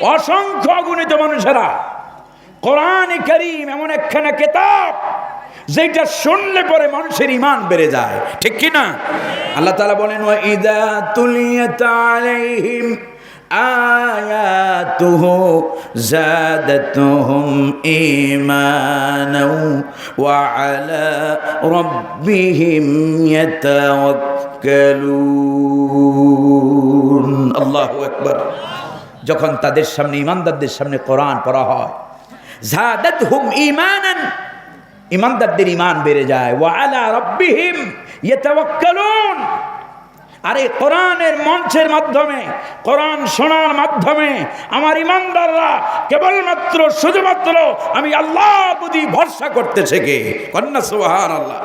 অসংখ্য অগণিত মানুষেরা কোরআন করিম এমন একখানা কেতাব যেটা শুনলে পরে মানুষের ইমান বেড়ে যায়। ঠিক কি না? আল্লাহ তালা বলেন "ওয়া ইদা তুলিয়াত আলাইহিম আয়াতুহু জাদাতুহুম ঈমানাও ওয়া আলা রাব্বিহিম ইয়াতাওয়াক্কালুন। আল্লাহু আকবার। যখন তাদের সামনে, ইমানদারদের সামনে কোরআন পড়া হয় জাদাত হুম ইমানান ইমানদারদের ইমান বেড়ে যায়। ওয়া আলা রব্বিহিম কোরআনের মঞ্চের মাধ্যমে, কোরআন শোনার মাধ্যমে আমার ইমানদাররা কেবলমাত্র, শুধুমাত্র আমি আল্লাহ বুঝি ভরসা করতে শেখে। কন্যা সুবহান আল্লাহ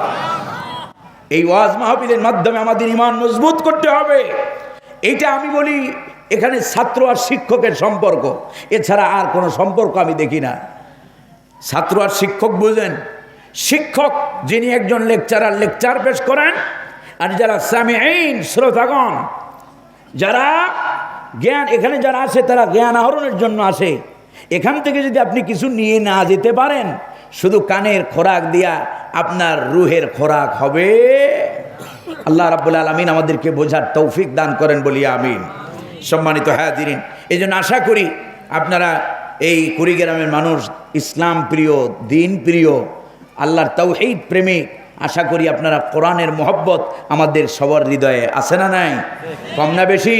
এই ওয়াজ মাহফিলের মাধ্যমে আমাদের ইমান মজবুত করতে হবে। এইটা আমি বলি এখানে ছাত্র আর শিক্ষকের সম্পর্ক। এছাড়া আর কোনো সম্পর্ক আমি দেখি না। ছাত্র আর শিক্ষক বুঝেন? শিক্ষক যিনি একজন লেকচারার লেকচার পেশ করেন, আর যারা সামিআইন শ্রোতাগণ, যারা জ্ঞান, এখানে যারা আসে, তারা জ্ঞান আহরণের জন্য আসে। এখান থেকে যদি আপনি কিছু নিয়ে না যেতে পারেন, শুধু কানের খোরাক দিয়া আপনার রুহের খোরাক হবে। আল্লাহ রাব্বুল আলমিন আমাদেরকে বোঝার তৌফিক দান করেন বলি, আমিন। সম্মানিত দিন এই জন্য আশা করি আপনারা এই কুড়িগ্রামের মানুষ, ইসলাম প্রিয়, দিন প্রিয়, আল্লাহর তৌহিদ প্রেমিক আশা করি আপনারা কোরআনের মহব্বত আমাদের সবার হৃদয়ে আছে না নাই? কম না বেশি?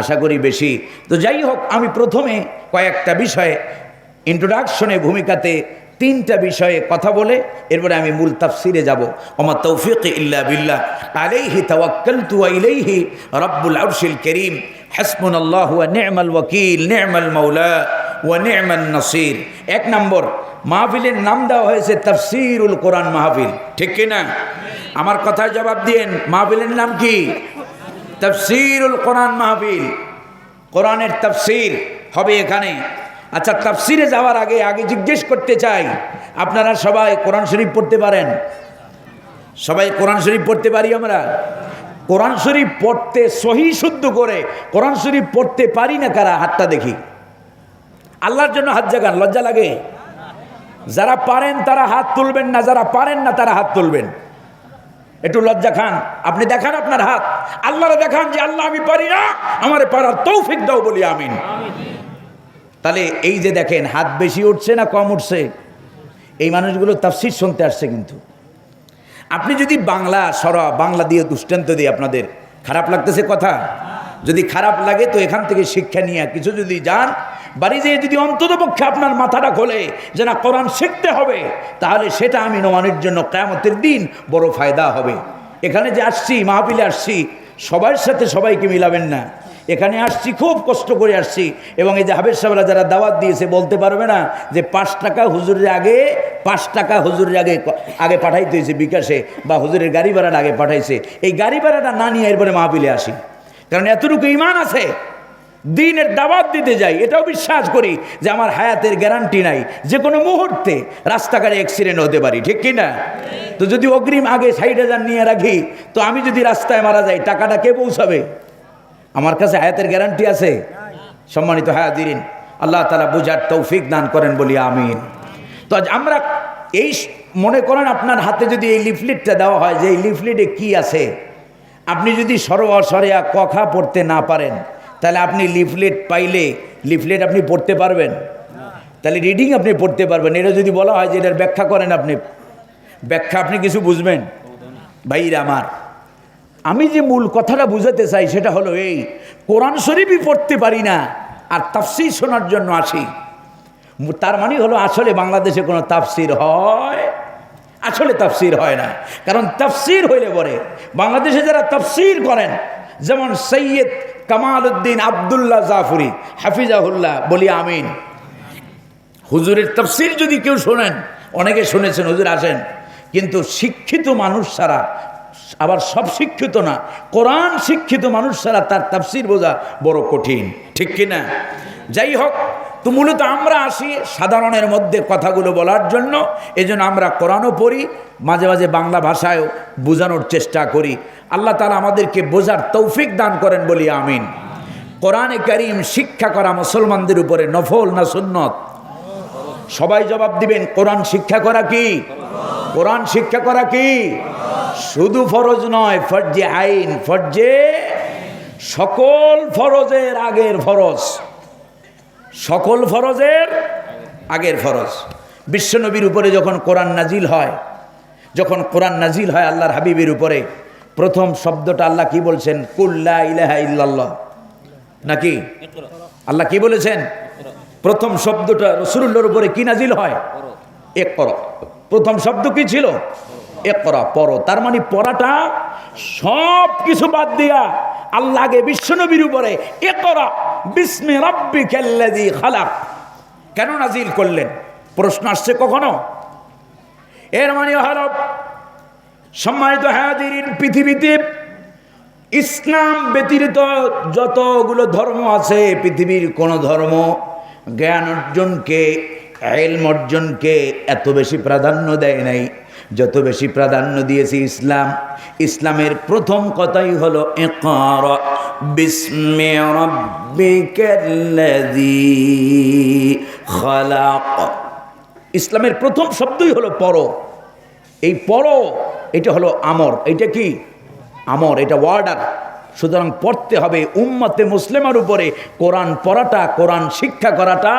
আশা করি বেশি। তো যাই হোক, আমি প্রথমে কয়েকটা বিষয়ে ইন্ট্রোডাকশনে ভূমিকাতে তিনটা বিষয়ে কথা বলে, এরপরে আমি মূল তাফসিরে যাব। আমার তৌফিক ইল্লা বিল্লাহ। আলাইহি তাওয়াক্কালতু ওয়া ইলাইহি রাব্বুল আরশিল কারীম। হাসবুনাল্লাহু ওয়া নি'মাল ওয়াকিল, নি'মাল মাওলা ওয়া নি'মান নাসির। এক নম্বর, মাহফিলের নাম দেওয়া হয়েছে তাফসিরুল কোরআন মাহফিল। ঠিক কি না? আমার কথায় জবাব দিয়েন, মাহফিলের নাম কি? তাফসিরুল কোরআন মাহফিল। কোরআনের তাফসির হবে এখানে। আচ্ছা তাফসিরে যাওয়ার আগে আগে জিজ্ঞেস করতে চাই, আপনারা সবাই কোরআন শরীফ পড়তে পারেন? সবাই কোরআন শরীফ পড়তে পারি আমরা? কোরআন শরীফ পড়তে সহি শুদ্ধ করে, কোরআন শরীফ পড়তে পারি না কারা? হাতটা দেখি। আল্লাহর জন্য হাত জাগান, লজ্জা লাগে? যারা পারেন, তারা হাত তুলবেন না, যারা পারেন না, তারা হাত তুলবেন। একটু লজ্জা খান। আপনি দেখান আপনার হাত। আল্লাহরা দেখান যে, আল্লাহ, আমি পারি না। আমার পারার তৌফিক দাও বলি, আমিন। তাহলে এই যে দেখেন, হাত বেশি উঠছে না কম উঠছে? এই মানুষগুলো তাফসির শুনতে আসছে কিন্তু। আপনি যদি বাংলা সরা, বাংলা দিয়ে দুষ্টান্ত দিয়ে আপনাদের, খারাপ লাগতেছে কথা? যদি খারাপ লাগে তো এখান থেকে শিক্ষা নিয়ে কিছু যদি যান, বাড়ি যেয়ে যদি অন্ততপক্ষে আপনার মাথাটা খোলে যে না, কোরআন শিখতে হবে, তাহলে সেটা আমি নোমানের জন্য কেয়ামতের দিন বড় ফায়দা হবে। এখানে যে আসছি, মাহফিলে আসছি, সবার সাথে সবাইকে মিলাবেন না। এখানে আসছি, খুব কষ্ট করে আসছি। এবং এই যে হাবের সাহেবরা যারা দাওয়াত দিয়েছে, বলতে পারবে না যে পাঁচ টাকা হুজুরের আগে, পাঁচ টাকা হুজুরের আগে আগে পাঠাইতে হয়েছে বিকাশে, বা হুজুরের গাড়ি ভাড়াটা আগে পাঠাইছে। এই গাড়ি ভাড়াটা না নিয়ে এরপরে মাহফিলে আসি। কারণ এতটুকু ইমান আছে। দিনের দাওয়াত দিতে যাই, এটাও বিশ্বাস করি যে আমার হায়াতের গ্যারান্টি নাই। যে কোনো মুহূর্তে রাস্তাঘাটে অ্যাক্সিডেন্ট হতে পারি, ঠিক কি না? তো যদি অগ্রিম আগে ষাট হাজার নিয়ে রাখি, তো আমি যদি রাস্তায় মারা যাই, টাকাটা কে পৌঁছাবে? আমার কাছে হায়াতের গ্যারান্টি আছে। সম্মানিত হায়াতিরিন আল্লাহ তালা বুঝার তৌফিক দান করেন বলি আমিন। তো আমরা এই মনে করেন আপনার হাতে যদি এই লিফলেটটা দেওয়া হয় যে এই লিফলেটে কি আছে, আপনি যদি সরোয়া কখা পড়তে না পারেন, তাহলে আপনি লিফলেট পাইলে লিফলেট আপনি পড়তে পারবেন। তাহলে রিডিং আপনি পড়তে পারবেন। এটা যদি বলা হয় যে এটার ব্যাখ্যা করেন আপনি। ব্যাখ্যা আপনি কিছু বুঝবেন? ভাইরা আমার। আমি যে মূল কথাটা বুঝাতে চাই সেটা হলো এই, কোরআন শরীফই পড়তে পারি না আর তাফসির শোনার জন্য আসি। তার মানে হলো আসলে বাংলাদেশে কোনো তাফসির হয়, আসলে তাফসির হয় না। কারণ তাফসির হইলে পরে বাংলাদেশে যারা তাফসির করেন, যেমন সৈয়দ কামাল উদ্দিন আবদুল্লাহ জাফরি, হাফিজাহুল্লাহ, বলি আমিন। হুজুরের তফসির যদি কেউ শোনেন, অনেকে শুনেছেন, হুজুর আসেন। কিন্তু শিক্ষিত মানুষ ছাড়া আবার সব শিক্ষিত না। কোরআন শিক্ষিত মানুষ ছাড়া তার তাফসির বোঝা বড় কঠিন। ঠিক কি না? যাই হোক, তো মূলত আমরা আসি সাধারণের মধ্যে কথাগুলো বলার জন্য। এজন্য আমরা কোরআনও পড়ি, মাঝে মাঝে বাংলা ভাষায়ও বোঝানোর চেষ্টা করি। আল্লাহ তালা আমাদেরকে বোঝার তৌফিক দান করেন বলি আমিন। কোরআনে করিম শিক্ষা করা মুসলমানদের উপরে নফল না সুন্নত? সবাই জবাব দিবেন, কোরআন শিক্ষা করা কি? কোরআন শিক্ষা করা কি? শুধু ফরজ নয়, ফরজে আইন, ফরজে সকল ফরজের আগের ফরজ। সকল ফরজের আগের ফরজ। বিশ্বনবীর উপরে যখন কোরআন নাজিল হয়, যখন কোরআন নাজিল হয় আল্লাহর হাবিবের উপরে, প্রথম শব্দটা আল্লাহ কি বলছেন? কুল্লা ইলাহা ইল্লাল্লাহ। নাকি? আল্লাহ কি বলেছেন? প্রথম শব্দটা রসুল্লোর উপরে কি নাজিল হয়? এক কর প্রথম শব্দ কি ছিল? এক করা পর তার মানে পড়াটা সব কিছু বাদ দিয়া আল্লাহ আগে বিশ্বনবীর উপরে এ করা বিস্মে রব্বি খালাক। কেন নাজিল করলেন? প্রশ্ন আসছে কখনো? এর মানে হল সম্মানিত হাজির পৃথিবীতে ইসলাম ব্যতীত যতগুলো ধর্ম আছে, পৃথিবীর কোনো ধর্ম জ্ঞান অর্জনকে এলম অর্জনকে এত বেশি প্রাধান্য দেয় নাই। যত বেশি প্রাধান্য দিয়েছে ইসলাম, ইসলামের প্রথম কথাই হলো একার খালাক। ইসলামের প্রথম শব্দই হলো পর। এই পর, এটা হলো আমর। এটা কি? আমর, এটা ওয়ার্ডার। সুতরাং পড়তে হবে উম্মতে মুসলিমের উপরে। কোরআন পড়াটা, কোরআন শিক্ষা করাটা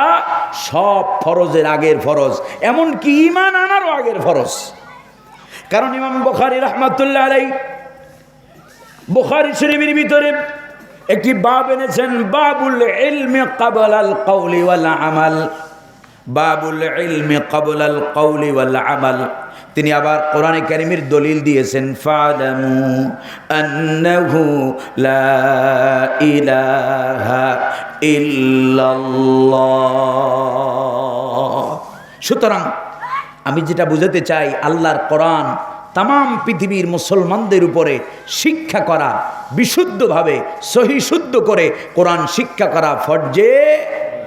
সব ফরজের আগের ফরজ। এমনকি ইমান আনারও আগের ফরজ। কারণ ইমাম বখারি রহমাতুল্লাহ আলাই বুখারি শরীফের ভিতরে একটি বাব এনেছেন, বাবুল ইলমে কাবল আল কৌলি ওয়াল আমাল। বাবুল ইলমে কবল আল কৌলি ওয়াল আমাল। তিনি আবার কোরআনে কারিমের দলিল দিয়েছেন, ফালামু আন্নাহু লা ইলাহা ইল্লাল্লাহ। সুতরাং আমি যেটা বুঝাতে চাই, আল্লাহর কোরআন তাম পৃথিবীর মুসলমানদের উপরে শিক্ষা করা, বিশুদ্ধভাবে, সহিশুদ্ধ করে কোরআন শিক্ষা করা ফরজে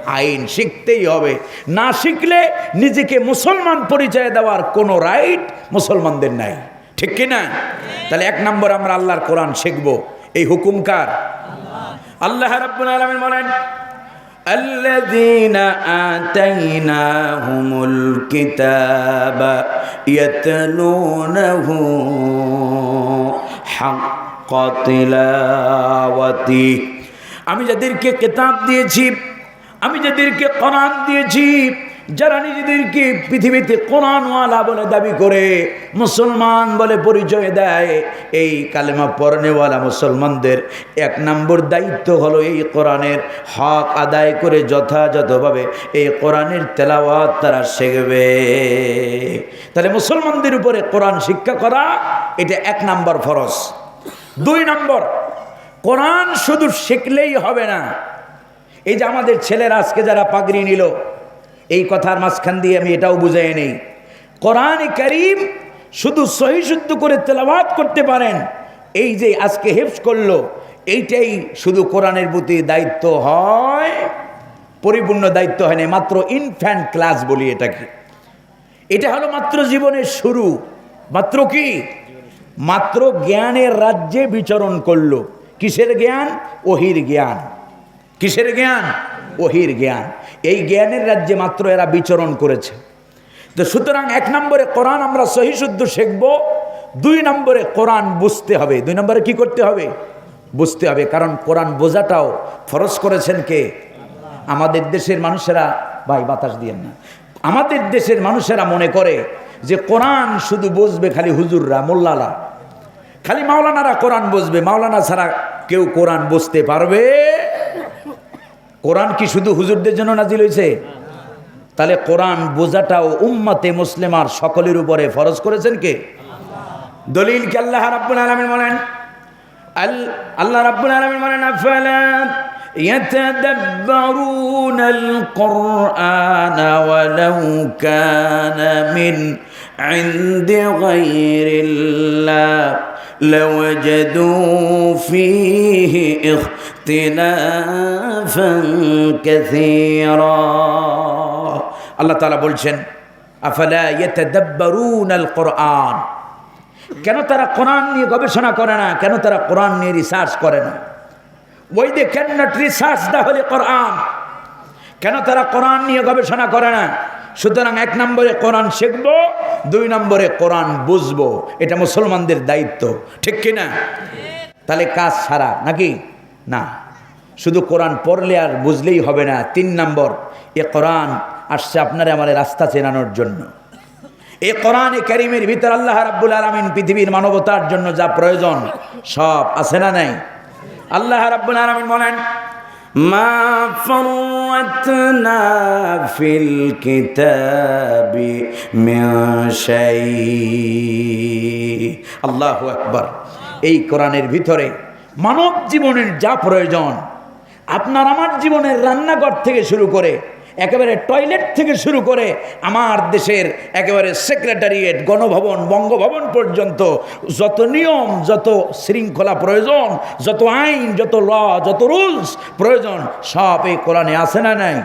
আইন শিখতেই হবে না শিখলে নিজেকে মুসলমান পরিচয় দেওয়ার কোনো রাইট মুসলমানদের নাই ঠিক কি না তাহলে এক নম্বর আমরা আল্লাহর কোরআন শিখবো এই হুকুমকার আল্লাহ রাব্বুল আলামিন বলেন الذين آتيناهم الكتاب يتلونه حق تلاوته আমি যাদেরকে কিতাব দিয়েছি আমি যাদেরকে কোরআন দিয়েছি, যারা নিজেদেরকে পৃথিবীতে কোরআনওয়ালা বলে দাবি করে, মুসলমান বলে পরিচয় দেয়, এই কালেমা পরনেওয়ালা মুসলমানদের এক নম্বর দায়িত্ব হলো এই কোরআনের হক আদায় করে যথাযথভাবে এই কোরআনের তেলাওয়াত তারা শেখবে। তাহলে মুসলমানদের উপরে কোরআন শিক্ষা করা, এটা এক নম্বর ফরজ। দুই নম্বর, কোরআন শুধু শিখলেই হবে না। এই যে আমাদের ছেলেরা আজকে যারা পাগড়ি নিল, এই কথার মাঝখান দিয়ে আমি এটাও বুঝাই নেই। কোরআন করিম শুধু সহি শুদ্ধ করে তেলাবাদ করতে পারেন, এই যে আজকে হেফস করল, এইটাই শুধু কোরআনের প্রতি দায়িত্ব হয়, পরিপূর্ণ দায়িত্ব হয় না মাত্র ইনফ্যান্ট ক্লাস বলি এটাকে। এটা হলো মাত্র জীবনের শুরু। মাত্র কি? মাত্র জ্ঞানের রাজ্যে বিচরণ করল। কিসের জ্ঞান? ওহির জ্ঞান। কিসের জ্ঞান? ওহির জ্ঞান। এই জ্ঞানের রাজ্যে মাত্র এরা বিচরণ করেছে। তো সুতরাং এক নম্বরে কোরআন আমরা সহি শুদ্ধ শিখব, দুই নম্বরে কোরআন বুঝতে হবে। দুই নম্বরে কি করতে হবে? বুঝতে হবে, কারণ কোরআন বোঝাটাও ফরজ করেছেন কে? আমাদের দেশের মানুষেরা, ভাই বাতাস দিয়েন না। আমাদের দেশের মানুষেরা মনে করে যে কোরআন শুধু বুঝবে খালি হুজুররা মোল্লালা খালি মাওলানারা কোরআন বুঝবে, মাওলানা ছাড়া কেউ কোরআন বুঝতে পারবে কোরআন কি শুধু হুজুরদের জন্য নাজিল হয়েছে তাহলে কোরআন বোঝাটাও উম্মাতে মুসলিমার সকলের উপরে ফরজ করেছেন কে দলিল কি আল্লাহ রাব্বুল আলামিন বলেন আল- আল্লাহ রাব্বুল আলামিন বলেন আফালা يتدبرون القرآن ولو كان من عند غير الله لوجدوا فيه اختلافا كثيرا আল্লাহ তাআলা বলছেন কোরআন কেন তারা কোরআন নিয়ে গবেষণা করে না? কেন তারা কোরআন নিয়ে রিসার্চ করে না? ওই দে ক্যান রিসার্চ দা হলে কোরআন। কেন তারা কোরআন নিয়ে গবেষণা করে না? সুতরাং এক নম্বরে কোরআন শিখব, দুই নম্বরে কোরআন বুঝব। এটা মুসলমানদের দায়িত্ব। ঠিক কি না তাহলে কাজ ছাড়া নাকি? না শুধু কোরআন পড়লে আর বুঝলেই হবে না তিন নম্বর এ কোরআন আসছে আপনারা আমার রাস্তা চেনানোর জন্য এ কোরআনে কারিমের ভিতর আল্লাহ রাব্বুল আলমিন পৃথিবীর মানবতার জন্য যা প্রয়োজন সব আছে না নাই আল্লাহ রাব্বুল আলমিন বলেন মা فرطنا في الكتاب من شيء আল্লাহু আকবার এই কোরআনের ভিতরে মানব জীবনের যা প্রয়োজন, আপনার আমার জীবনের রান্নাঘর থেকে শুরু করে, একেবারে টয়লেট থেকে শুরু করে আমার দেশের একেবারে সেক্রেটারিয়েট, গণভবন, বঙ্গভবন পর্যন্ত যত নিয়ম, যত শৃঙ্খলা প্রয়োজন, যত আইন, যত ল, যত রুলস প্রয়োজন, সব এই কোরআনে আসে না নাই?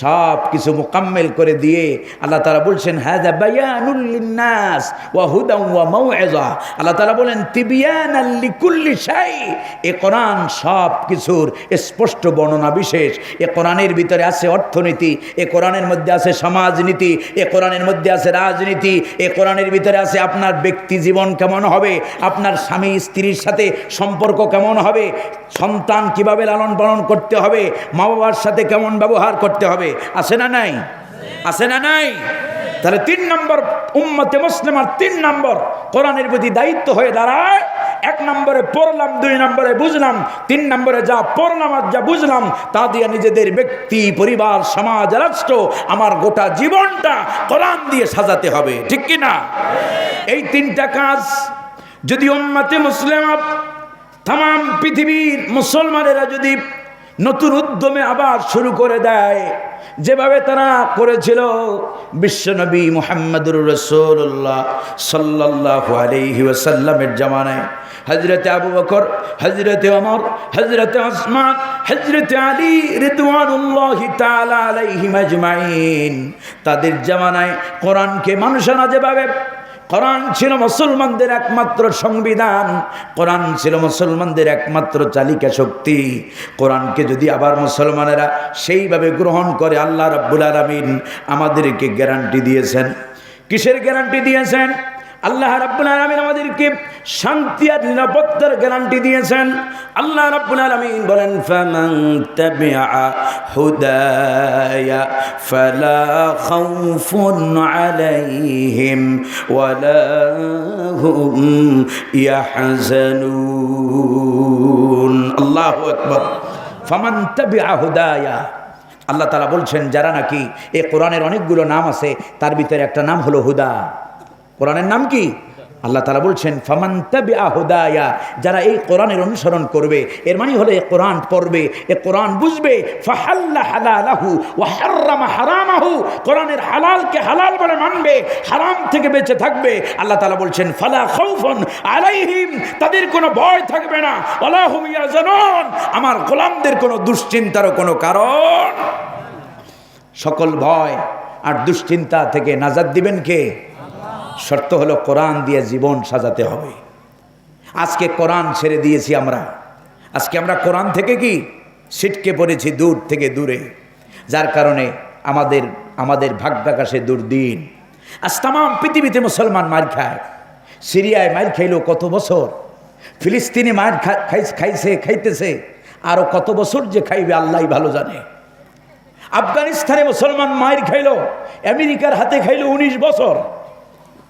সব কিছু মোকাম্মেল করে দিয়ে আল্লাহ তারা বলছেন হ্যাঁ বায়ানুল্লিনাস ওয়া হুদাম ওয়া মাউএজা আল্লাহ তারা বলেন তিবিয়ান আল্লিকুল্লি শাই। এ কোরআন সব কিছুর স্পষ্ট বর্ণনা বিশেষ। এ কোরআনের ভিতরে আছে অর্থনীতি, এ কোরআনের মধ্যে আছে সমাজনীতি, এ কোরআনের মধ্যে আছে রাজনীতি, এ কোরআনের ভিতরে আছে আপনার ব্যক্তি জীবন কেমন হবে, আপনার স্বামী স্ত্রীর সাথে সম্পর্ক কেমন হবে, সন্তান কীভাবে লালন পালন করতে হবে মা বাবার সাথে কেমন ব্যবহার করতে হবে আছে না নাই? আছে না নাই? তাহলে তিন নম্বর উম্মতে মুসলিমার তিন নম্বর কোরআনের প্রতি দায়িত্ব হয়ে দাঁড়ায়। এক নম্বরে পড়লাম, দুই নম্বরে বুঝলাম, তিন নম্বরে যা পড়লাম আর যা বুঝলাম, তা দিয়ে নিজেদের ব্যক্তি, পরিবার, সমাজ, রাষ্ট্র, আমার গোটা জীবনটা কোরআন দিয়ে সাজাতে হবে। ঠিক কি না এই তিনটা কাজ যদি উম্মতে মুসলিম, তাম, পৃথিবীর মুসলমানেরা যদি নতুন উদ্যমে আবার শুরু করে দেয়। যেভাবে তারা করেছিল বিশ্বনবী মোহাম্মদুর রসুল্লাহ সাল্লাহ আলহি ওসাল্লামের জামানায়। হজরতে আবু বকর হজরতে অমর হজরতে ওসমান হজরতে আলী রিদওয়ানুল্লাহ তাদের জামানায় কোরআনকে মানুষেরা যেভাবে কোরআন ছিল মুসলমানদের একমাত্র সংবিধান। কোরআন ছিল মুসলমানদের একমাত্র চালিকা শক্তি। কোরআনকে যদি আবার মুসলমানেরা সেইভাবে গ্রহণ করে, আল্লাহ রাব্বুল আলমিন আমাদেরকে গ্যারান্টি দিয়েছেন। কিসের গ্যারান্টি দিয়েছেন? আল্লাহ রাব্বুল আলামিন আমাদেরকে শান্তি আর নিরাপত্তার গ্যারান্টি দিয়েছেন। আল্লাহ রাব্বুল আলামিন বলেন, ফামান তাবিআ হুদায়া ফালা খাউফুন আলাইহিম ওয়ালা হুম ইয়াহজানুন। আল্লাহু আকবার। ফামান তাবিআ হুদায়া আল্লাহ তালা বলছেন, যারা নাকি এই কোরআনের অনেকগুলো নাম আছে, তার ভিতরে একটা নাম হলো হুদা। কোরআনের নাম কি? আল্লাহ তালা বলছেন ফামান্তাবিয়া হুদায়া যারা এই কোরআনের অনুসরণ করবে, এর মানে হলো কোরআন পড়বে, এ কোরআন বুঝবে, ফাহাল্লা হালালাহু ওয়া হাররামা হারামাহু কোরআনের হালালকে হালাল বলে মানবে, হারাম থেকে বেঁচে থাকবে। আল্লাহ তালা বলছেন, ফালা খৌফন আলাইহিম তাদের কোনো ভয় থাকবে না। ওয়ালা হুম ইয়াজানুন আমার গোলামদের কোনো দুশ্চিন্তারও কোনো কারণ। সকল ভয় আর দুশ্চিন্তা থেকে নাজাদ দিবেন কে? শর্ত হলো কোরআন দিয়ে জীবন সাজাতে হবে। আজকে কোরআন ছেড়ে দিয়েছি আমরা। আজকে আমরা কোরআন থেকে কি? ছিটকে পড়েছি দূর থেকে দূরে। যার কারণে আমাদের আমাদের ভাগ্যাকাশে দুর্দিন। আজ তাম পৃথিবীতে মুসলমান মার খায়। সিরিয়ায় মার খাইল কত বছর? ফিলিস্তিনে মার খাইছে খাইতেছে। আরও কত বছর যে খাইবে আল্লাহ ভালো জানে। আফগানিস্তানে মুসলমান মায়ের খাইল, আমেরিকার হাতে খাইল উনিশ বছর।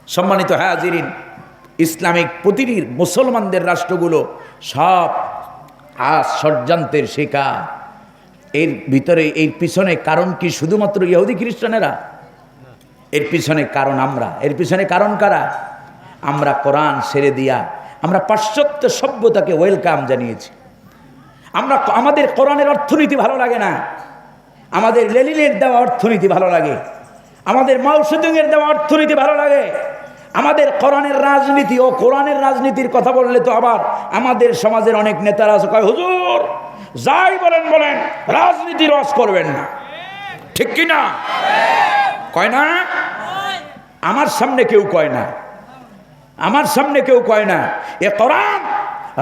সম্মানিত হাজিরিন, ইসলামিক প্রতিটি মুসলমানদের রাষ্ট্রগুলো সব আজ ষড়যন্ত্রের শিকার। এর ভিতরে, এর পিছনে কারণ কি শুধুমাত্র ইহুদি খ্রিস্টানেরা? এর পিছনে কারণ আমরা। এর পিছনে কারণ কারা? আমরা কোরআন সেরে দিয়া আমরা পাশ্চাত্য সভ্যতাকে ওয়েলকাম জানিয়েছি। আমরা আমাদের কোরআনের অর্থনীতি ভালো লাগে না। আমাদের লেলিনের দেওয়া অর্থনীতি ভালো লাগে। আমাদের মাউসুদুংয়ের দেওয়া অর্থনীতি ভালো লাগে। আমাদের কোরআনের রাজনীতি ও কোরআনের রাজনীতির কথা বললে তো আবার আমাদের সমাজের অনেক নেতারা আছে, কয়, হুজুর, যাই বলেন বলেন, রাজনীতি রস করবেন না। ঠিক কি না? কয় না? আমার সামনে কেউ কয় না। আমার সামনে কেউ কয় না। এ কোরআন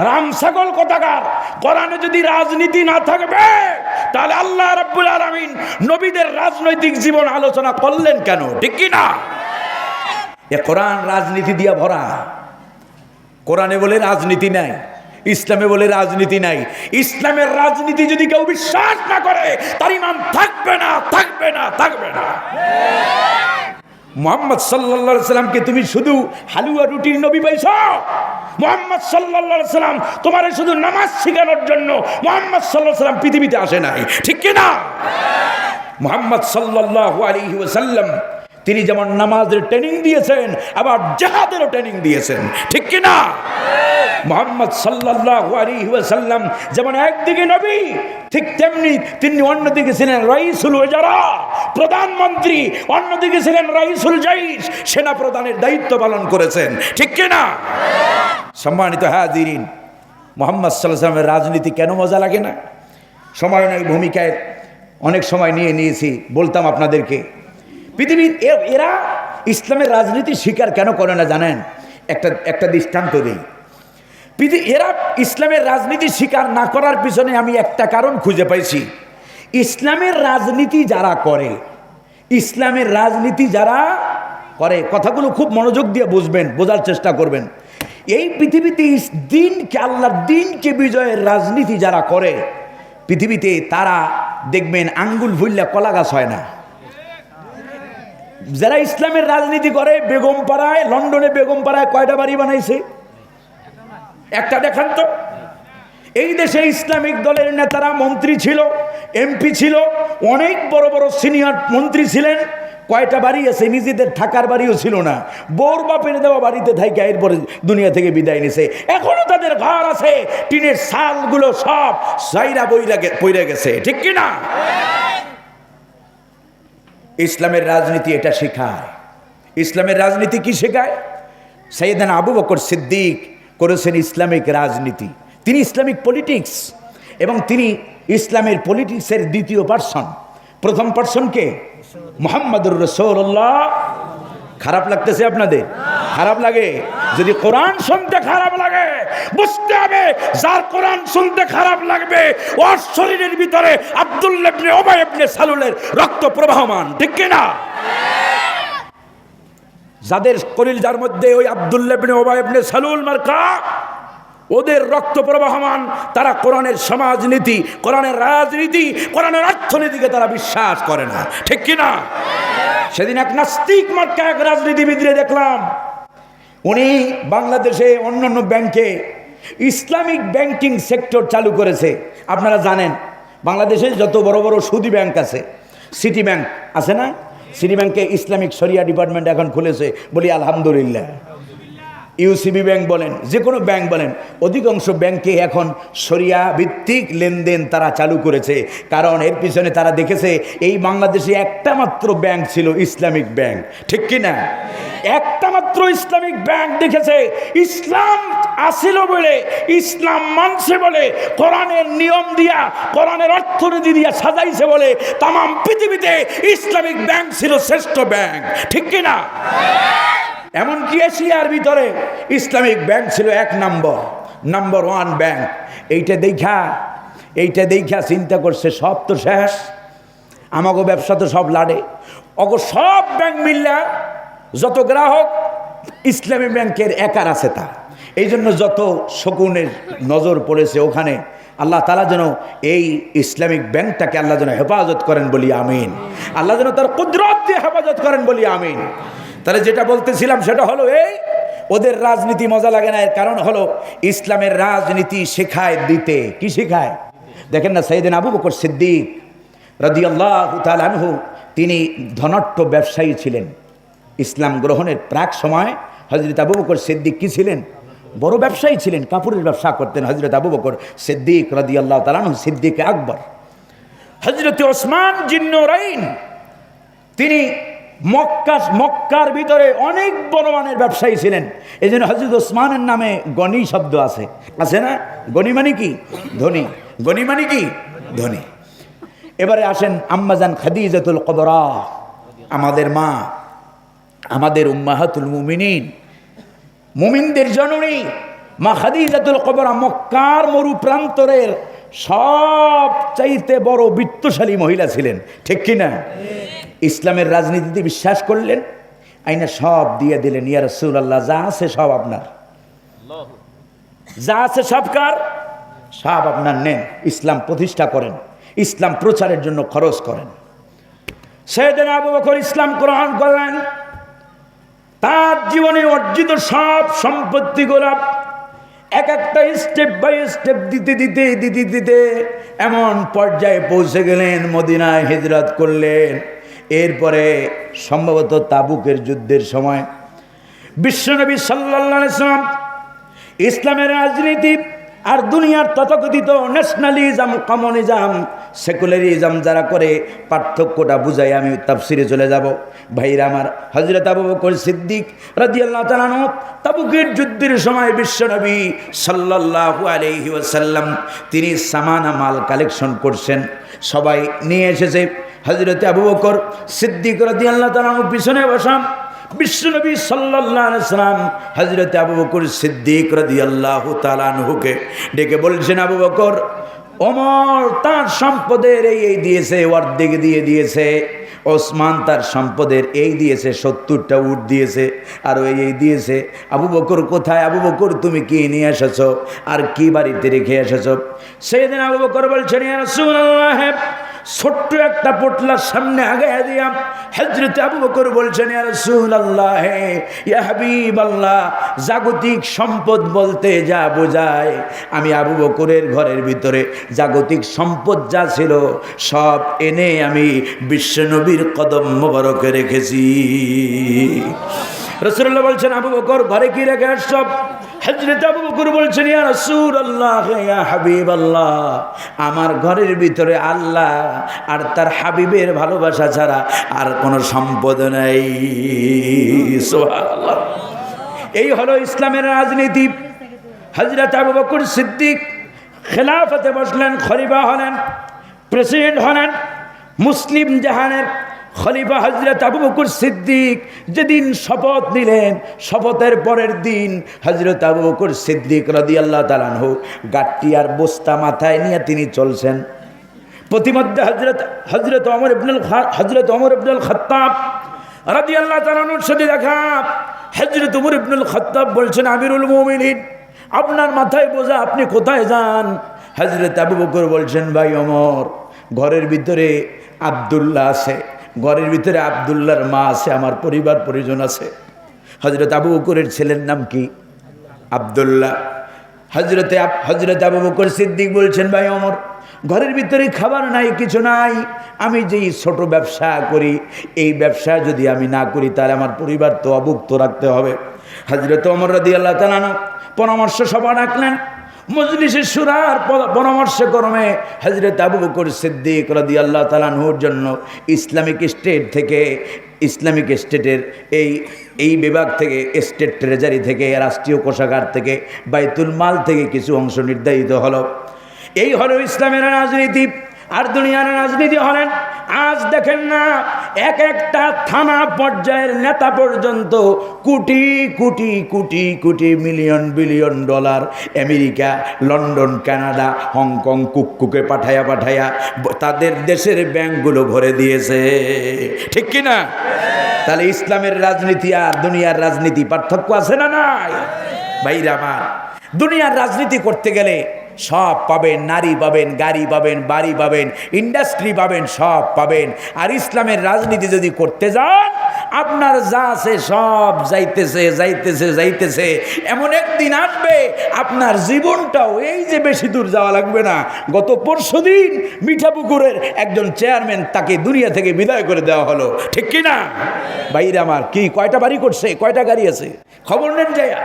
রাম ছাগল কোথাকার? কোরআনে যদি রাজনীতি না থাকবে, তাহলে আল্লাহ রাব্বুল আলামিন নবীদের রাজনৈতিক জীবন আলোচনা করলেন কেন? ঠিক কি না? এ কোরআন রাজনীতি দিয়া ভরা। কোরআনে বলে রাজনীতি নাই, ইসলামে বলে রাজনীতি নাই। ইসলামের রাজনীতি যদি কেউ বিশ্বাস না করে, তার ইমান থাকবে না থাকবে না থাকবে না। মোহাম্মদ সাল্লা সাল্লামকে তুমি শুধু হালুয়া রুটির নবী পাইছ? মোহাম্মদ সাল্লা সাল্লাম তোমার শুধু নামাজ শেখানোর জন্য মোহাম্মদ সাল্লাহ সাল্লাম পৃথিবীতে আসে নাই। ঠিক কিনা? মোহাম্মদ সাল্লাহ আলী ওসাল্লাম তিনি যেমন নামাজের ট্রেনিং দিয়েছেন, আবার জাহাদেরও ট্রেনিং দিয়েছেন। ঠিক কিনা মোহাম্মদ সাল্লাহ আলী যেমন একদিকে নবী, ঠিক তেমনি তিনি অন্যদিকে ছিলেন রাইসুল ওজারা প্রধানমন্ত্রী। অন্যদিকে ছিলেন রাইসুল জাইশ, সেনা প্রধানের দায়িত্ব পালন করেছেন। ঠিক কিনা সম্মানিত হাজিরিন, মোহাম্মদ সাল্লামের রাজনীতি কেন মজা লাগে না? সময় নয় ভূমিকায় অনেক সময় নিয়ে নিয়েছি, বলতাম আপনাদেরকে। পৃথিবীর এরা ইসলামের রাজনীতি স্বীকার কেন করে না জানেন? একটা একটা দৃষ্টান্ত দিই। পৃথিবী এরা ইসলামের রাজনীতি স্বীকার না করার পিছনে আমি একটা কারণ খুঁজে পাইছি। ইসলামের রাজনীতি যারা করে, ইসলামের রাজনীতি যারা করে, কথাগুলো খুব মনোযোগ দিয়ে বুঝবেন, বোঝার চেষ্টা করবেন। এই পৃথিবীতে দিনকে, আল্লাহর দিনকে বিজয়ের রাজনীতি যারা করে, পৃথিবীতে তারা দেখবেন আঙ্গুল ভুললে কলা গাছ হয় না। যারা ইসলামের রাজনীতি করে বেগম পাড়ায় লন্ডনে বেগম পাড়ায় কয়টা বাড়ি বানাইছে? একটা দেখান তো। এই দেশে ইসলামিক দলের নেতারা মন্ত্রী ছিল, এমপি ছিল, অনেক বড় বড় সিনিয়র মন্ত্রী ছিলেন। কয়টা বাড়ি আছে? নিজেদের থাকার বাড়িও ছিল না। বোর বাপের দেওয়া বাড়িতে থাকে এরপরে দুনিয়া থেকে বিদায় নিছে। এখনও তাদের ঘর আছে। টিনের সালগুলো সব সাইরা বইরা পইরা গেছে। ঠিক কি না ইসলামের রাজনীতি এটা শেখায়। ইসলামের রাজনীতি কি শেখায়? সৈয়দান আবু বকর সিদ্দিক করেছেন ইসলামিক রাজনীতি। তিনি ইসলামিক পলিটিক্স এবং তিনি ইসলামের পলিটিক্সের দ্বিতীয় পার্সন প্রথম পার্সনকে মোহাম্মদুর রসৌল্লাহ খারাপ লাগতেছে আপনাদের? খারাপ লাগে। যদি কোরআন শুনতে খারাপ লাগে, বুঝতে হবে যার কোরআন শুনতে খারাপ লাগবে, ওর শরীরের ভিতরে আব্দুল্লাবনে ওবায়বনে সালুলের রক্ত প্রবাহমান। ঠিক কিনা? যাদের কলিল যার মধ্যে ওই আবদুল্লাবনে ওবায়বনে সালুল মার্কা, ওদের রক্ত প্রবাহমান, তারা কোরআনের সমাজনীতি, কোরআনের রাজনীতি, কোরআনের অর্থনীতিকে তারা বিশ্বাস করে না। ঠিক কিনা? সেদিন এক নাস্তিক মার্কা এক রাজনীতিবিদরে দেখলাম উনি বাংলাদেশে অন্যান্য ব্যাংকে ইসলামিক ব্যাংকিং সেক্টর চালু করেছে। আপনারা জানেন, বাংলাদেশে যত বড় বড় সুদি ব্যাংক আছে, সিটি ব্যাংক আছে না? সিটি ব্যাংকে ইসলামিক সরিয়া ডিপার্টমেন্ট এখন খুলেছে বলি আলহামদুলিল্লাহ। ইউসিবি ব্যাংক বলেন যে কোনো ব্যাংক বলেন, অধিকাংশ ব্যাংকে এখন সরিয়া ভিত্তিক লেনদেন তারা চালু করেছে। কারণ এর পিছনে তারা দেখেছে, এই বাংলাদেশে একটা মাত্র ব্যাংক ছিল ইসলামিক ব্যাংক। ঠিক কি না? একটা মাত্র ইসলামিক ব্যাংক দেখেছে, ইসলাম আসিল বলে, ইসলাম মানছে বলে, কোরআনের নিয়ম দিয়া, কোরআনের অর্থনীতি দিয়া সাজাইছে বলে তাম পৃথিবীতে ইসলামিক ব্যাংক ছিল শ্রেষ্ঠ ব্যাংক। ঠিক কি না? এমনকি এশিয়ার ভিতরে ইসলামিক ব্যাংক ছিল এক নম্বর, নাম্বার ওয়ান ব্যাংক। এইটা দেখা এইটা দেখা চিন্তা করছে, সব তো শেষ। আমাকে ব্যবসা তো সব লাড়ে। অগ সব ব্যাংক মিললা, যত গ্রাহক, ইসলামী ব্যাংকের একার আছে তা। এই জন্য যত শকুনের নজর পড়েছে ওখানে, আল্লাহ তালা যেন এই ইসলামিক ব্যাংকটাকে আল্লাহ যেন হেফাজত করেন বলি আমিন। আল্লাহ যেন তার কুদরত হেফাজত করেন বলি আমিন। তাহলে যেটা বলতেছিলাম সেটা হলো এই, ওদের রাজনীতি মজা লাগে না, এর কারণ হলো ইসলামের রাজনীতি শেখায় দিতে। কি শেখায়? দেখেন না সৈদিন আবু বকর সিদ্দিক রদিয়াল্লাহ তিনি ধনাট্য ব্যবসায়ী ছিলেন। ইসলাম গ্রহণের প্রাক সময় হজরত আবু বকর সিদ্দিক কী ছিলেন? বড় ব্যবসায়ী ছিলেন, কাপড়ের ব্যবসা করতেন হজরত আবু বকর সিদ্দিক রদিয়াল্লাহ তালানহু সিদ্দিক আকবর। হজরত ওসমান জিন্নরাইন, তিনি মক্কা, মক্কার ভিতরে অনেক বড় মানের ব্যবসায়ী ছিলেন। এই জন্য হজরত ওসমানের নামে গণি শব্দ আছে। আছে না? গণি মানে কি? ধনী। গণি মানে কি? ধনী। এবারে আসেন আম্মাজান খাদিজাতুল কবরা আমাদের মা, আমাদের উম্মাহাতুল মুমিনিন। মুমিনদের জননী মা খাদিজাতুল কবরা মক্কার মরু প্রান্তরের সব চাইতে বড় বিত্তশালী মহিলা ছিলেন, ঠিক কি না ইসলামের রাজনীতিতে বিশ্বাস করলেন, আইনা সব দিয়ে দিলেন, ইয়া রসুল আল্লাহ যা আছে সব আপনার। যা আছে সব কার? সব আপনার নেন, ইসলাম প্রতিষ্ঠা করেন, ইসলাম প্রচারের জন্য খরচ করেন। সেদিন আবু বকর ইসলাম গ্রহণ করলেন, তার জীবনে অর্জিত সব সম্পত্তি গোলাপ এক একটা স্টেপ বাই স্টেপ দিতে দিতে দিতে দিতে এমন পর্যায়ে পৌঁছে গেলেন, মদিনায় হিজরত করলেন। এরপরে সম্ভবত তাবুকের যুদ্ধের সময় বিশ্বনবী সাল্লা ইসলাম ইসলামের রাজনীতি আর দুনিয়ার তথাকথিত ন্যাশনালিজম কমিউনিজম সেকুলারিজম যারা করে, পার্থক্যটা বুঝাই আমি তাফসিরে চলে যাব। ভাইরা আমার হজরত আবু বকর সিদ্দিক রাদিয়াল্লাহু তাআলা আনহু তাবুকের যুদ্ধের সময় বিশ্বনবী সাল্লাল্লাহু আলাইহি ওয়াসাল্লাম, তিনি সামানা মাল কালেকশন করছেন। সবাই নিয়ে এসেছে। হজরত আবু বকর সিদ্দিক রাদিয়াল্লাহু তাআলা আনহু পিছনে বসাম বিশ্বনবী সাল্লাম হজরত আবু বকর সিদ্দিক রদি আল্লাহ তালানহুকে ডেকে বলছেন, আবু বকর অমর তার সম্পদের এই এই দিয়েছে, অর্ধেক দিয়ে দিয়েছে। ওসমান তার সম্পদের এই দিয়েছে, সত্তরটা উট দিয়েছে আর ওই এই দিয়েছে। আবু বকর কোথায়? আবু বকর, তুমি কি নিয়ে এসেছ? আর কি বাড়িতে রেখে এসেছ? সেদিন আবু বকর বলছেন ছোট্ট একটা পোটলার সামনে আগে দিয়া হজরত আবু বকর বলছেন রাসূলুল্লাহ ইয়া হাবিবাল্লাহ, জাগতিক সম্পদ বলতে যা বোঝায়, আমি আবু বকরের ঘরের ভিতরে জাগতিক সম্পদ যা ছিল, সব এনে আমি বিশ্বনবীর কদম মোবারকে রেখেছি। রসুল্লাহ বলছেন, আবু বকর, ঘরে কি রেখে সব হজরত আবু বকর বলছেন, ইয়া রাসূলুল্লাহ, ইয়া হাবিবাল্লাহ, আমার ঘরের ভিতরে আল্লাহ আর তার হাবিবের ভালোবাসা ছাড়া আর কোনো সম্পদ নেই। সুবহানাল্লাহ। এই হলো ইসলামের রাজনীতি। হজরত আবু বকর সিদ্দিক খেলাফতে বসলেন, খলিফা হলেন, প্রেসিডেন্ট হলেন, মুসলিম জাহানের খলিফা হজরত আবু বকর সিদ্দিক যেদিন শপথ নিলেন, শপথের পরের দিন হজরত আবু বকর সিদ্দিক রদি আল্লাহ তালানহু গাট্টি আর বস্তা মাথায় নিয়ে তিনি চলছেন। প্রতিমধ্যে হজরত হজরত অমর ইবনুল হজরত অমর ইবনুল খত্তাব রাদি আল্লাহ তালানুর সাথে দেখা। হজরত উমর ইবনুল খত্তাব বলছেন, আমিরুল মুমিনিন, আপনার মাথায় বোঝা, আপনি কোথায় যান? হজরত আবু বকর বলছেন, ভাই অমর ঘরের ভিতরে আবদুল্লাহ আছে। ঘরের ভিতরে আবদুল্লাহর মা আছে, আমার পরিবার পরিজন আছে। হজরত আবু বকরের ছেলের নাম কি? আবদুল্লাহ। হজরতে হজরত আবু বকর সিদ্দিক বলছেন, ভাই অমর, ঘরের ভিতরে খাবার নাই, কিছু নাই। আমি যেই ছোট ব্যবসা করি, এই ব্যবসা যদি আমি না করি, তাহলে আমার পরিবার তো অভুক্ত রাখতে হবে। হজরত অমর রদি আল্লাহ তালানো পরামর্শ সভা রাখলেন মজলিসের সুরার পরামর্শ ক্রমে হজরত আবু বকর সিদ্দিক রদি আল্লাহ তালানহুর জন্য ইসলামিক স্টেট থেকে, ইসলামিক স্টেটের এই এই বিভাগ থেকে, স্টেট ট্রেজারি থেকে, রাষ্ট্রীয় কোষাগার থেকে, বাইতুল মাল থেকে কিছু অংশ নির্ধারিত হলো। এই হলো ইসলামের রাজনীতি। আর দুনিয়ার রাজনীতি হলেন, আজ দেখেন না এক একটা থানা পর্যায়ের নেতা পর্যন্ত crore crore crore crore million, billion dollar America, London, Canada, Hong Kong, কুককুকে পাঠায়া পাঠায়া তাদের দেশের ব্যাংকগুলো ভরে দিয়েছে। ঠিক কি না? তাহলে ইসলামের রাজনীতি আর দুনিয়ার রাজনীতি পার্থক্য আছে না নাই? ভাইরা আমার, দুনিয়ার রাজনীতি করতে গেলে সব পাবেন, নারী পাবেন, গাড়ি পাবেন, বাড়ি পাবেন ইন্ডাস্ট্রি পাবেন, সব পাবেন। আর ইসলামের রাজনীতি যদি করতে যান, আপনার যা আছে সব যাইতেছে যাইতেছে যাইতেছে। এমন একদিন আসবে, আপনার জীবনটাও এই যে বেশি দূর যাওয়া লাগবে না। গত পরশু দিন মিঠাপুকুরের একজন চেয়ারম্যান তাকে দুনিয়া থেকে বিদায় করে দেওয়া হলো। ঠিক কি না বাইরে আমার, কি কয়টা বাড়ি করছে? কয়টা গাড়ি আছে? খবর নেন যাইয়া।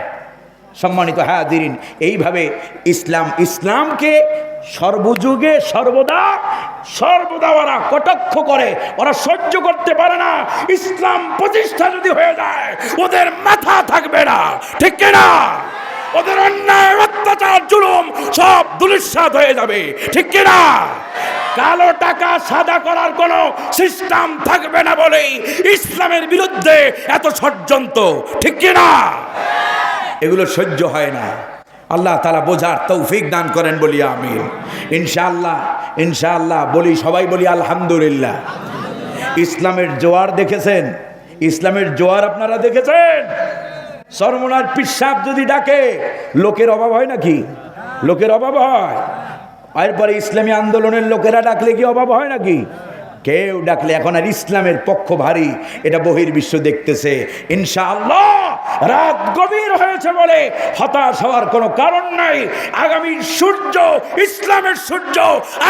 সম্মানিত দিন এইভাবে ইসলাম ইসলামকে সর্বযুগে সর্বদা সর্বদা ওরা কটাক্ষ করে, ওরা সহ্য করতে পারে না। ইসলাম প্রতিষ্ঠা যদি হয়ে যায়, ওদের মাথা থাকবে না। ঠিক না ওদের অন্যায়, অত্যাচার, জুলুম সব দুলিশ্বাদ হয়ে যাবে। ঠিক না কালো টাকা সাদা করার কোনো সিস্টেম থাকবে না বলেই ইসলামের বিরুদ্ধে এত ষড়যন্ত্র। ঠিক না এগুলো সহ্য হয় না। আল্লাহ তালা বোঝার তৌফিক দান করেন বলি আমি ইনশাআল্লাহ ইনশাআল্লাহ বলি, সবাই বলি আলহামদুলিল্লাহ। ইসলামের জোয়ার দেখেছেন? ইসলামের জোয়ার আপনারা দেখেছেন? সরমনার পিসাব যদি ডাকে, লোকের অভাব হয় নাকি? লোকের অভাব হয়। এরপরে ইসলামী আন্দোলনের লোকেরা ডাকলে কি অভাব হয় নাকি? কেউ ডাকলে এখন আর ইসলামের পক্ষ ভারী। এটা বহির্বিশ্ব দেখতেছে। ইনশাআল্লাহ, রাত গভীর হয়েছে বলে হতাশ হওয়ার কোনো কারণ নাই। আগামীর সূর্য ইসলামের সূর্য,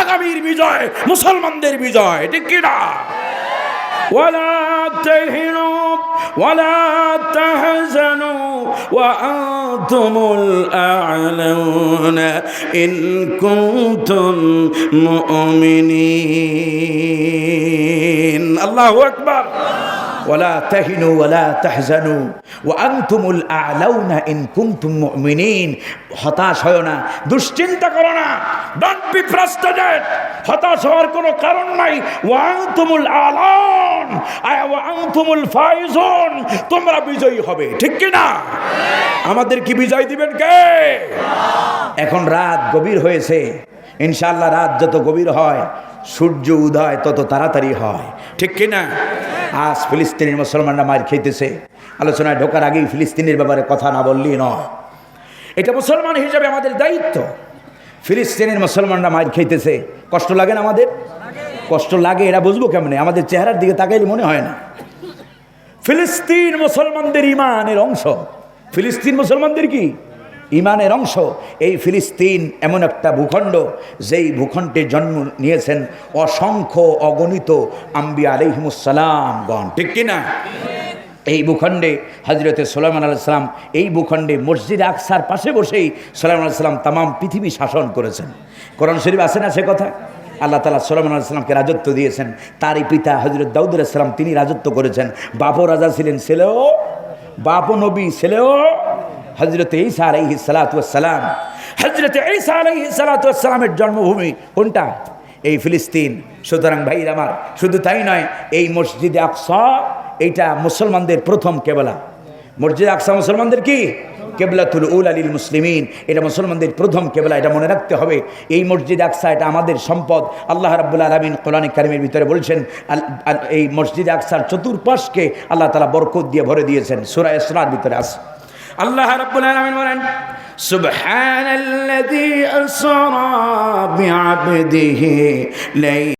আগামীর বিজয় মুসলমানদের বিজয়, ঠিক কিনা? ولا تهنوا ولا تحزنوا وأنتم الأعلون إن كنتم مؤمنين. الله أكبر. ওয়ালা তাহিনু ওয়ালা তাহজানু। ও আন্তুমুল আলাউনা ইন কুন্তুম মুমিনিন। হতাশ হয় না, দুশ্চিন্তা করো না। ডোন্ট বি ফ্রাস্ট্রেটেড হতাশ হওয়ার কোনো কারণ নাই। ওয়াং ও আলন আয় ওয়াং আন্তুমুল ফাইজুন। তোমরা বিজয়ী হবে, ঠিক কি না? আমাদের কি বিজয় দিবেন কে? এখন রাত গভীর হয়েছে। ইনশাল্লাহ রাত যত গভীর হয়, সূর্য উদয় তত তাড়াতাড়ি হয়। ঠিক কি না? আজ ফিলিস্তিনের মুসলমানরা মার খেতেছে। আলোচনায় ঢোকার আগেই ফিলিস্তিনের ব্যাপারে কথা না বললেই নয়। এটা মুসলমান হিসেবে আমাদের দায়িত্ব। ফিলিস্তিনের মুসলমানরা মার খেতেছে। কষ্ট লাগে না আমাদের? কষ্ট লাগে এটা বুঝব কেমনে? আমাদের চেহারার দিকে তাকাইলে মনে হয় না। ফিলিস্তিন মুসলমানদের ইমানের অংশ। ফিলিস্তিন মুসলমানদের কি? ইমানের অংশ। এই ফিলিস্তিন এমন একটা ভূখণ্ড, যেই ভূখণ্ডে জন্ম নিয়েছেন অসংখ্য অগণিত আম্বিয়া আলহিমুসালামগণ ঠিক কিনা? এই ভূখণ্ডে হজরতে সোলাইমান আলাইসালাম এই ভূখণ্ডে মসজিদ আকসার পাশে বসেই সোলাইমান আলাইসালাম তামাম পৃথিবী শাসন করেছেন। কোরআন শরীফ আছে না সে কথা? আল্লাহ তালা সোলাইমান আলাইসালামকে রাজত্ব দিয়েছেন। তারই পিতা হজরত দাউদ আলাইসালাম তিনি রাজত্ব করেছেন। বাপও রাজা ছিলেন, ছেলেও বাপও নবী, ছেলেও হজরত ঈসা আলাইহি সালাতাম হজরত ঈসা আলাইহি সালাতামের জন্মভূমি কোনটা? এই ফিলিস্তিন। সুতরাং ভাইর আমার, শুধু তাই নয়, এই মসজিদে আকসা, এইটা মুসলমানদের প্রথম কেবলা। মসজিদ আকসা মুসলমানদের কি? কেবলাতুল উল আলীল মুসলিমিন। এটা মুসলমানদের প্রথম কেবলা, এটা মনে রাখতে হবে। এই মসজিদ আকসা, এটা আমাদের সম্পদ। আল্লাহ রাবুল আলমিন কোরআনিক কারিমের ভিতরে বলছেন এই মসজিদ আকসার চতুর্পাশকে আল্লাহ তালা বরকত দিয়ে ভরে দিয়েছেন। সুরা ইসরার ভিতরে আছে। আল্লাহ রাব্বুল আলামিন বলেন সুবহানাল্লাযী আসরা বিআবদিহি লাই